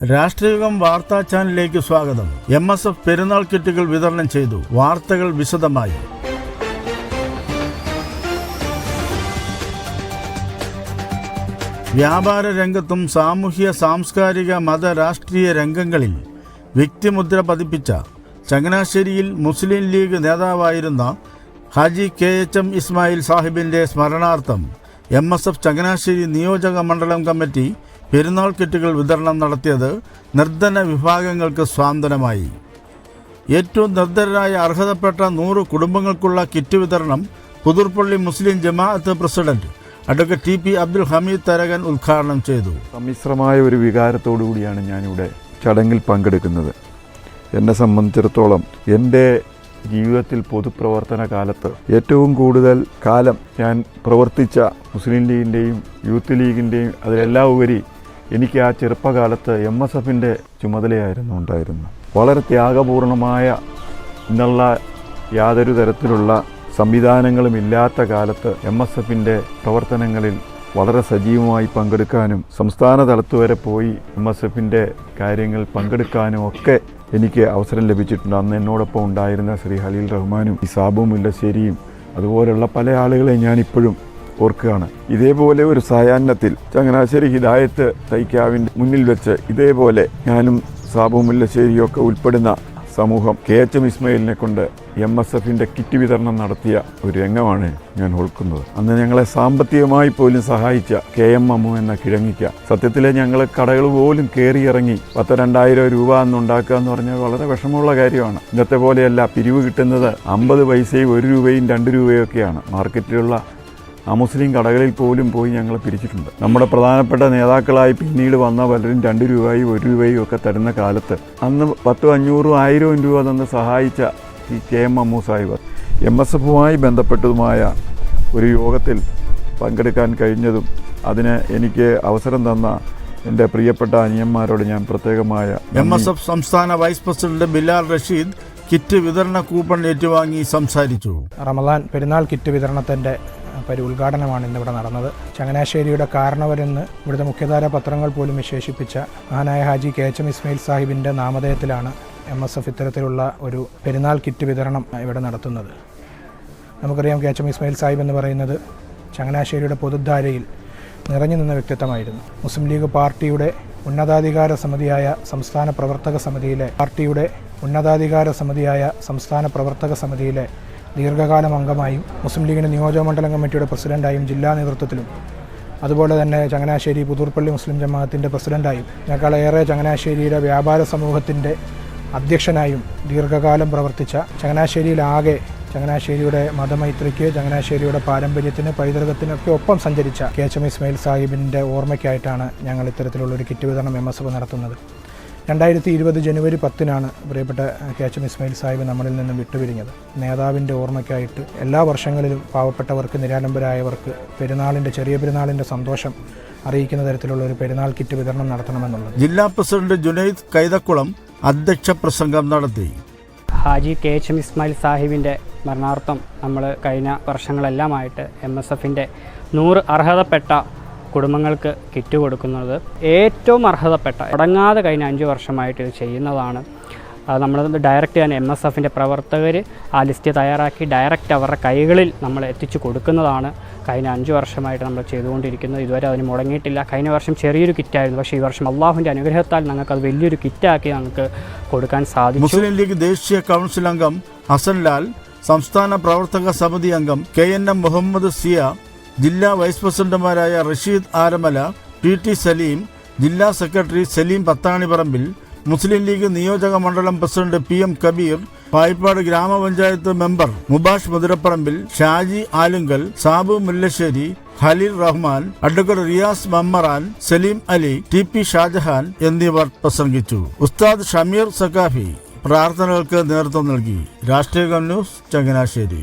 രാഷ്ട്രീയകം വാർത്താ ചാനലിലേക്ക് സ്വാഗതം. എം എസ് എഫ് പെരുന്നാൾ കിറ്റുകൾ വിതരണം ചെയ്തു. വാർത്തകൾ വിശദമായി. വ്യാപാര രംഗത്തും സാമൂഹ്യ സാംസ്കാരിക മത രാഷ്ട്രീയ രംഗങ്ങളിൽ വ്യക്തിമുദ്ര പതിപ്പിച്ച ചങ്ങനാശ്ശേരിയിൽ മുസ്ലിം ലീഗ് നേതാവായിരുന്ന Haji K H M Ismail സാഹിബിന്റെ സ്മരണാർത്ഥം എം എസ് എഫ് ചങ്ങനാശ്ശേരി നിയോജക മണ്ഡലം കമ്മിറ്റി പെരുന്നാൾ കിറ്റുകൾ വിതരണം നടത്തിയത് നിർധന വിഭാഗങ്ങൾക്ക് സ്വാന്തനമായി ഏറ്റവും നിർദ്ധരായ അർഹതപ്പെട്ട നൂറ് കുടുംബങ്ങൾക്കുള്ള കിറ്റ് വിതരണം Puthurpally Muslim Jamaat president advocate T P Abdul Hameed Tharakan ഉദ്ഘാടനം ചെയ്തു. സമ്മിശ്രമായ ഒരു വികാരത്തോടു കൂടിയാണ് ഞാനിവിടെ ചടങ്ങിൽ പങ്കെടുക്കുന്നത്. എന്നെ സംബന്ധിച്ചിടത്തോളം എന്റെ ജീവിതത്തിൽ പൊതുപ്രവർത്തന കാലത്ത് ഏറ്റവും കൂടുതൽ കാലം ഞാൻ പ്രവർത്തിച്ച മുസ്ലിം ലീഗിന്റെയും യൂത്ത് ലീഗിന്റെയും അതിലെല്ലാം ഉപരി എനിക്ക് ആ ചെറുപ്പകാലത്ത് എം എസ് എഫിന്റെ ചുമതലയായിരുന്നു ഉണ്ടായിരുന്നത്. വളരെ ത്യാഗപൂർണമായ ഇന്നുള്ള യാതൊരു തരത്തിലുള്ള സംവിധാനങ്ങളും ഇല്ലാത്ത കാലത്ത് എം എസ് എഫിന്റെ പ്രവർത്തനങ്ങളിൽ വളരെ സജീവമായി പങ്കെടുക്കാനും സംസ്ഥാന തലത്ത് വരെ പോയി എം എസ് എഫിന്റെ കാര്യങ്ങൾ പങ്കെടുക്കാനും ഒക്കെ എനിക്ക് അവസരം ലഭിച്ചിട്ടുണ്ട്. അന്ന് എന്നോടൊപ്പം ഉണ്ടായിരുന്ന ശ്രീ ഹലീൽ റഹ്മാനും ഈ സാബു മുല്ലശ്ശേരിയും അതുപോലുള്ള പല ആളുകളെ ഞാനിപ്പോഴും ഓർക്കുകയാണ്. ഇതേപോലെ ഒരു സായാഹ്നത്തിൽ ചങ്ങനാശ്ശേരി ഹിദായത്ത് തൈക്കാവിന്റെ മുന്നിൽ വെച്ച് ഇതേപോലെ ഞാനും സാബു മുല്ലശ്ശേരിയൊക്കെ ഉൾപ്പെടുന്ന സമൂഹം കെ എച്ച് എം ഇസ്മയിലിനെ കൊണ്ട് എം എസ് എഫിന്റെ കിറ്റ് വിതരണം നടത്തിയ ഒരു രംഗമാണ് ഞാൻ ഓർക്കുന്നത്. അന്ന് ഞങ്ങളെ സാമ്പത്തികമായി പോലും സഹായിച്ച കെ എം അമ്മു എന്ന കിഴങ്ങിക്ക സത്യത്തിലെ ഞങ്ങൾ കടകൾ പോലും കയറിയിറങ്ങി പത്ത് രണ്ടായിരം രൂപ എന്നുണ്ടാക്കുക എന്ന് പറഞ്ഞാൽ വളരെ വിഷമമുള്ള കാര്യമാണ്. ഇന്നത്തെ പോലെയല്ല പിരിവ് കിട്ടുന്നത് അമ്പത് പൈസയും ഒരു രൂപയും രണ്ട് രൂപയൊക്കെയാണ്. മാർക്കറ്റിലുള്ള ആ മുസ്ലിം കടകളിൽ പോലും പോയി ഞങ്ങൾ പിരിച്ചിട്ടുണ്ട്. നമ്മുടെ പ്രധാനപ്പെട്ട നേതാക്കളായി പിന്നീട് വന്ന പലരും രണ്ട് രൂപയും ഒരു രൂപയും ഒക്കെ തരുന്ന കാലത്ത് അന്ന് പത്തും അഞ്ഞൂറും ആയിരവും രൂപ തന്ന് സഹായിച്ച ഈ K M Ammu Sahib. M S എഫുമായി ബന്ധപ്പെട്ടതുമായ ഒരു യോഗത്തിൽ പങ്കെടുക്കാൻ കഴിഞ്ഞതും അതിന് എനിക്ക് അവസരം തന്ന എന്റെ പ്രിയപ്പെട്ട അനിയന്മാരോട് ഞാൻ പ്രത്യേകമായ എം എസ് എഫ് സംസ്ഥാന vice president Bilal Rasheed kit വിതരണ കൂപ്പൺ ഏറ്റുവാങ്ങി സംസാരിച്ചു. റമദാൻ പെരുന്നാൾ കിറ്റ് വിതരണത്തിന്റെ പരി ഉദ്ഘാടനമാണ് ഇന്നിവിടെ നടന്നത്. ചങ്ങനാശ്ശേരിയുടെ കാരണവരെന്ന് ഇവിടുത്തെ മുഖ്യധാര പത്രങ്ങൾ പോലും വിശേഷിപ്പിച്ച മഹാനായ Haji K H M Ismail സാഹിബിന്റെ നാമധേയത്തിലാണ് എം എസ് എഫ് ഇത്തരത്തിലുള്ള ഒരു പെരുന്നാൾ കിറ്റ് വിതരണം ഇവിടെ നടത്തുന്നത്. നമുക്കറിയാം K H M Ismail Sahib എന്ന് പറയുന്നത് ചങ്ങനാശ്ശേരിയുടെ പൊതുധാരയിൽ നിറഞ്ഞു നിന്ന വ്യക്തിത്വമായിരുന്നു. മുസ്ലിം ലീഗ് പാർട്ടിയുടെ ഉന്നതാധികാര സമിതിയായ സംസ്ഥാന പ്രവർത്തക സമിതിയിലെ പാർട്ടിയുടെ ഉന്നതാധികാര സമിതിയായ സംസ്ഥാന പ്രവർത്തക സമിതിയിലെ ദീർഘകാലം അംഗമായും മുസ്ലിം ലീഗിന്റെ നിയോജകമണ്ഡലം കമ്മിറ്റിയുടെ പ്രസിഡന്റായും ജില്ലാ നേതൃത്വത്തിലും. അതുപോലെ തന്നെ ചങ്ങനാശ്ശേരി പുതൂർപ്പള്ളി മുസ്ലിം ജമാഅത്തിന്റെ പ്രസിഡന്റായും ഞങ്ങളേറെ ചങ്ങനാശ്ശേരിയുടെ വ്യാപാര സമൂഹത്തിന്റെ അധ്യക്ഷനായും ദീർഘകാലം പ്രവർത്തിച്ച ചങ്ങനാശ്ശേരിയിലാകെ ചങ്ങനാശ്ശേരിയുടെ മതമൈത്രിക്ക് ചങ്ങനാശ്ശേരിയുടെ പാരമ്പര്യത്തിന് പൈതൃകത്തിനൊക്കെ ഒപ്പം സഞ്ചരിച്ച കെ എച്ച് എം ഇസ്മായിൽ സാഹിബിന്റെ ഓർമ്മയ്ക്കായിട്ടാണ് ഞങ്ങൾ ഇത്തരത്തിലുള്ളൊരു കിറ്റ് വിതരണം എം എസ് നടത്തുന്നത്. രണ്ടായിരത്തി ഇരുപത് ജനുവരി പത്തിനാണ് പ്രിയപ്പെട്ട K H M Ismail Sahib നമ്മളിൽ നിന്നും വിട്ടുപിരിഞ്ഞത്. നേതാവിന്റെ ഓർമ്മയ്ക്കായിട്ട് എല്ലാ വർഷങ്ങളിലും പാവപ്പെട്ടവർക്ക് നിരാലംബരായവർക്ക് പെരുന്നാളിന്റെ ചെറിയ പെരുന്നാളിന്റെ സന്തോഷം അറിയിക്കുന്ന തരത്തിലുള്ള ഒരു പെരുന്നാൾ കിറ്റ് വിതരണം നടത്തണമെന്നുള്ളത്. ജില്ലാ പ്രസിഡന്റ് ജുനൈദ് കൈതക്കുളം അധ്യക്ഷ പ്രസംഗം നടത്തി. Haji K H M Ismail സാഹിബിന്റെ മരണാർത്ഥം നമ്മൾ കഴിഞ്ഞ വർഷങ്ങളെല്ലാമായിട്ട് എം എസ് എഫിന്റെ നൂറ് അർഹതപ്പെട്ട കുടുംബങ്ങൾക്ക് കിറ്റ് കൊടുക്കുന്നത് ഏറ്റവും അർഹതപ്പെട്ട തുടങ്ങാതെ കഴിഞ്ഞ അഞ്ച് വർഷമായിട്ട് ഇത് ചെയ്യുന്നതാണ്. നമ്മൾ ഡയറക്റ്റ് തന്നെ എം എസ് എഫിന്റെ പ്രവർത്തകർ ആ ലിസ്റ്റ് തയ്യാറാക്കി ഡയറക്റ്റ് അവരുടെ കൈകളിൽ നമ്മൾ എത്തിച്ചു കൊടുക്കുന്നതാണ് കഴിഞ്ഞ അഞ്ച് വർഷമായിട്ട് നമ്മൾ ചെയ്തുകൊണ്ടിരിക്കുന്നത്. ഇതുവരെ അതിന് മുടങ്ങിയിട്ടില്ല. കഴിഞ്ഞ വർഷം ചെറിയൊരു കിറ്റായിരുന്നു. പക്ഷേ ഈ വർഷം അള്ളാഹുവിന്റെ അനുഗ്രഹത്താൽ ഞങ്ങൾക്ക് അത് വലിയൊരു കിറ്റാക്കി ഞങ്ങൾക്ക് കൊടുക്കാൻ സാധിച്ചു. മുസ്ലിം ലീഗ് ദേശീയ കൗൺസിൽ അംഗം ഹസൻ ലാൽ സംസ്ഥാന പ്രവർത്തക സമിതി അംഗം K N M Muhammad Ziya ജില്ലാ വൈസ് പ്രസിഡന്റുമാരായ റഷീദ് ആരമല പി ടി സലീം ജില്ലാ സെക്രട്ടറി സലീം പത്താണിപ്പറമ്പിൽ മുസ്ലിം ലീഗ് നിയോജക മണ്ഡലം president P M Kabeer Payippad ഗ്രാമപഞ്ചായത്ത് member Mubash Muthiraparambil Shaji Alunkal Sabu Mullassery Khaleel Rahman advocate Riyas Mammaran Saleem Ali T P Shajahan എന്നിവർ പ്രസംഗിച്ചു. ഉസ്താദ് ഷമീർ സക്കാഫി പ്രാർത്ഥനകൾക്ക് നേതൃത്വം നൽകി. രാഷ്ട്രീയ ന്യൂസ് ചങ്ങനാശ്ശേരി.